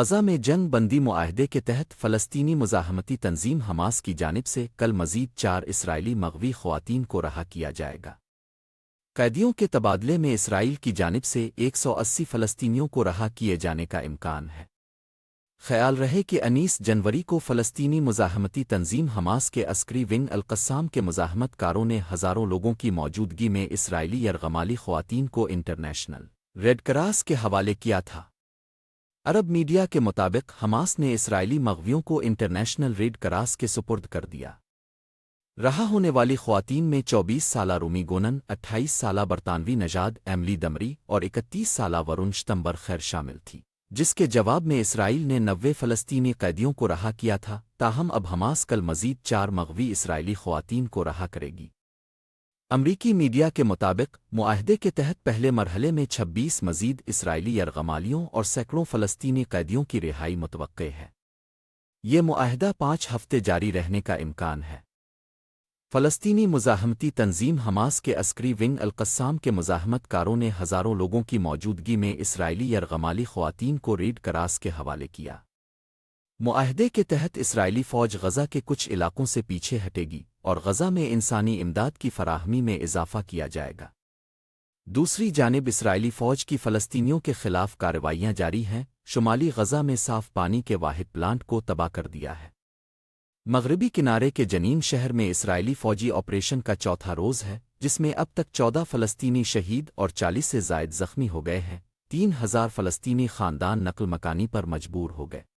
गजा में जंग बंदी मुआहदे के तहत फ़लस्तीनी मुजाहमती तंजीम हमास की जानब से कल मजीद चार इसराइली मगवी ख़वातीन को रहा किया जाएगा। कैदियों के तबादले में इसराइल की जानब से 180 फ़लस्तीनियों को रहा किए जाने का इम्कान है। ख्याल रहे कि अनीस जनवरी को फ़लस्तीनी मुजाहमती तंजीम हमास के अस्करी विंग अलकस्साम के मुजाहमत कारों ने हज़ारों लोगों की मौजूदगी में इसराइली यरगमाली ख़वातीन को इंटरनेशनल रेड क्रास के हवाले किया था। अरब मीडिया के मुताबिक, हमास ने इसराइली मगवियों को इंटरनेशनल रेड करास के सुपुर्द कर दिया। रहा होने वाली खुवातीन में 24 साला रूमी गोनन 28 साला बरतानवी नजाद, एमली दमरी और 31 साला वरुण शतंबर खैर शामिल थी, जिसके जवाब में इसराइल ने नब्बे फ़लस्तीनी कैदियों को रहा किया था, ताहम अब हमास कल मजीद चार मगवी इसराइली खुवातीन को रहा करेगी। अमरीकी मीडिया के मुताबिक, मुआहदे के तहत पहले मरहले में 26 मजीद इसराइली यरगमालियों और सैकड़ों फ़लस्तीनी कैदियों की रिहाई मुतव है। ये मुआहदा पाँच हफ़्ते जारी रहने का इम्कान है। फ़लस्तीनी मुजाहमती तंजीम हमास के अस्करी विंग अलकस्साम के मुजाहमतकारों ने हज़ारों लोगों की मौजूदगी में इसराइली यरगमाली ख़वातीन को रीड करास के हवाले किया। मुआहदे के तहत इसराइली फ़ौज गज़ा के कुछ इलाकों से पीछे हटेगी। और गज़ा में इंसानी इमदाद की फराहमी में इजाफ़ा किया जाएगा। दूसरी जानब इसराइली फ़ौज की फ़लस्तीनियों के खिलाफ कार्रवाइयाँ जारी हैं, शुमाली गज़ा में साफ़ पानी के वाहिद प्लांट को तबाह कर दिया है। मगरबी किनारे के जनीन शहर में इसराइली फ़ौजी ऑपरेशन का चौथा रोज़ है, जिसमें अब तक चौदह फ़लस्तीनी शहीद और चालीस से जायद ज़ख्मी हो गए हैं, तीन हज़ार फ़लस्तीनी ख़ानदान नकल मकानी पर मजबूर हो गए।